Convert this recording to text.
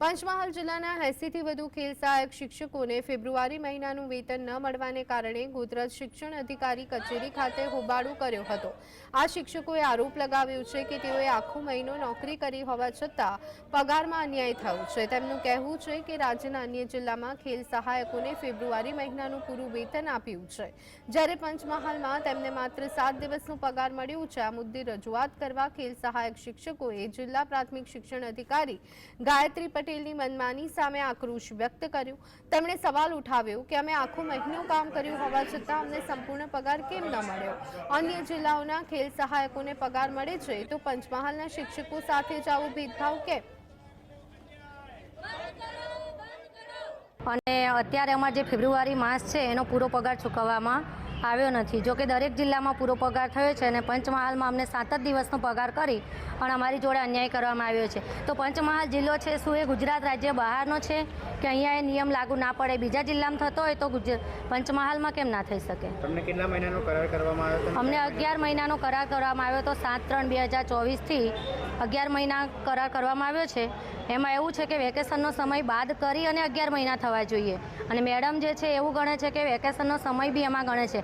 પંચમહાલ જિલ્લાના એસીથી વધુ ખેલ સહાયક શિક્ષકોને ફેબ્રુઆરી મહિનાનું વેતન ન મળવાને કારણે ગુજરાત શિક્ષણ અધિકારી કચેરી ખાતે હોબાળો કર્યો હતો. આ શિક્ષકોએ આરોપ લગાવ્યો છે કે તેઓએ આખો મહિનો નોકરી કરી હોવા છતાં પગારમાં અન્યાય થયો છે. તેમનું કહેવું છે કે રાજ્યના અન્ય જિલ્લામાં ખેલ સહાયકોને ફેબ્રુઆરી મહિનાનું પૂરું વેતન આપ્યું છે. જ્યારે પંચમહાલમાં તેમને માત્ર સાત દિવસનો પગાર મળ્યો છે, આ મુદ્દે રજૂઆત કરવા ખેલ સહાયક શિક્ષકોએ જિલ્લા પ્રાથમિક શિક્ષણ અધિકારી ગાયત્રી પટેલની મનમાની સામે આક્રોશ વ્યક્ત કર્યો. તેમણે સવાલ ઉઠાવ્યો કે અમે આખો મહિનો કામ કર્યું હોવા છતાં અમને સંપૂર્ણ પગાર કેમ ન મળ્યો? અન્ય જિલ્લાઓના ખેલ સહાયકોને પગાર મળે છે તો પંચમહાલના શિક્ષકો સાથે જ આવો ભેદભાવ કેમ? અને અત્યારે અમારે જે ફેબ્રુઆરી માસ છે એનો પૂરો પગાર ચૂકવવામાં આવ્યો નથી. જોકે દરેક જિલ્લામાં પૂરો પગાર થયો છે અને પંચમહાલમાં અમને સાત જ દિવસનો પગાર કરી પણ અમારી જોડે અન્યાય કરવામાં આવ્યો છે. તો પંચમહાલ જિલ્લો છે શું એ ગુજરાત રાજ્ય બહારનો છે કે અહીંયા એ નિયમ લાગુ ના પડે? બીજા જિલ્લામાં થતો હોય તો પંચમહાલમાં કેમ ના થઈ શકે? તમને કેટલા મહિનાનો કરાર કરવામાં આવ્યો અમને અગિયાર મહિનાનો કરાર કરવામાં આવ્યો હતો. સાત ત્રણ બે હજાર ચોવીસથી અગિયાર મહિના કરાર કરવામાં આવ્યો છે. એમાં એવું છે કે વેકેશનનો સમય બાદ કરી અને અગિયાર મહિના થવા જોઈએ. અને મેડમ જે છે એવું ગણે છે કે વેકેશનનો સમય બી એમાં ગણે છે.